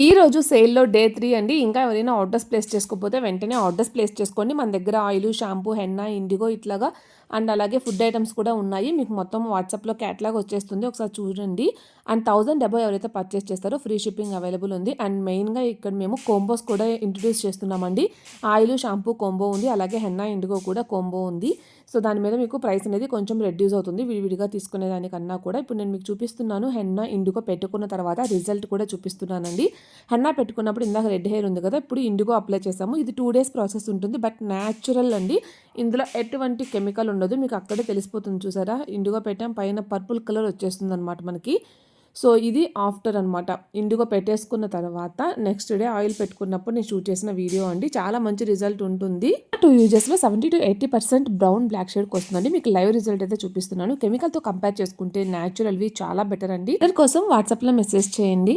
ఈ రోజు సేల్లో డే త్రీ అండి. ఇంకా ఎవరైనా ఆర్డర్స్ ప్లేస్ చేసుకోకపోతే వెంటనే ఆర్డర్స్ ప్లేస్ చేసుకోండి. మన దగ్గర ఆయిల్ షాంపూ హెన్నా ఇండిగో ఇట్లాగా అండ్ అలాగే ఫుడ్ ఐటమ్స్ కూడా ఉన్నాయి. మీకు మొత్తం వాట్సాప్లో క్యాట్లాగ్ వచ్చేస్తుంది. ఒకసారి చూడండి. అండ్ థౌసండ్ డెబ్బై ఎవరైతే పర్చేస్ చేస్తారో ఫ్రీ షిప్పింగ్ అవైలబుల్ ఉంది. అండ్ మెయిన్గా ఇక్కడ మేము కోంబోస్ కూడా ఇంట్రడ్యూస్ చేస్తున్నామండి. ఆయిల్ షాంపూ కోంబో ఉంది. అలాగే హెన్నా ఇండిగో కూడా కోంబో ఉంది. సో దాని మీద మీకు ప్రైస్ అనేది కొంచెం రెడ్యూస్ అవుతుంది. విడివిడిగా తీసుకునే దానికన్నా కూడా. ఇప్పుడు నేను మీకు చూపిస్తున్నాను. హెన్నా ఇండిగో పెట్టుకున్న తర్వాత రిజల్ట్ కూడా చూపిస్తున్నానండి. హెన్నా పెట్టుకున్నప్పుడు ఇందాక రెడ్ హెయిర్ ఉంది కదా ఇప్పుడు ఇండిగో అప్లై చేసాము ఇది టూ డేస్ ప్రాసెస్ ఉంటుంది. బట్ న్యాచురల్ అండి. ఇందులో ఎటువంటి కెమికల్ ఉండదు. మీకు అక్కడే తెలిసిపోతుంది చూసారా? ఇండిగో పెట్టాం. పైన పర్పుల్ కలర్ వచ్చేస్తుంది అనమాట మనకి. సో ఇది ఆఫ్టర్ అనమాట ఇండిగో పెట్టేసుకున్న తర్వాత నెక్స్ట్ డే ఆయిల్ పెట్టుకున్నప్పుడు నేను షూట్ చేసిన వీడియో అండి. చాలా మంచి రిజల్ట్ ఉంటుంది. Two యూజెస్లో seventy to eighty percent brown black షేడ్కి వస్తుందండి మీకు లైవ్ రిజల్ట్ అయితే చూపిస్తున్నాను. కెమికల్తో కంపేర్ చేసుకుంటే న్యాచురల్వి చాలా బెటర్ అండి. దాని కోసం వాట్సాప్లో మెసేజ్ చేయండి.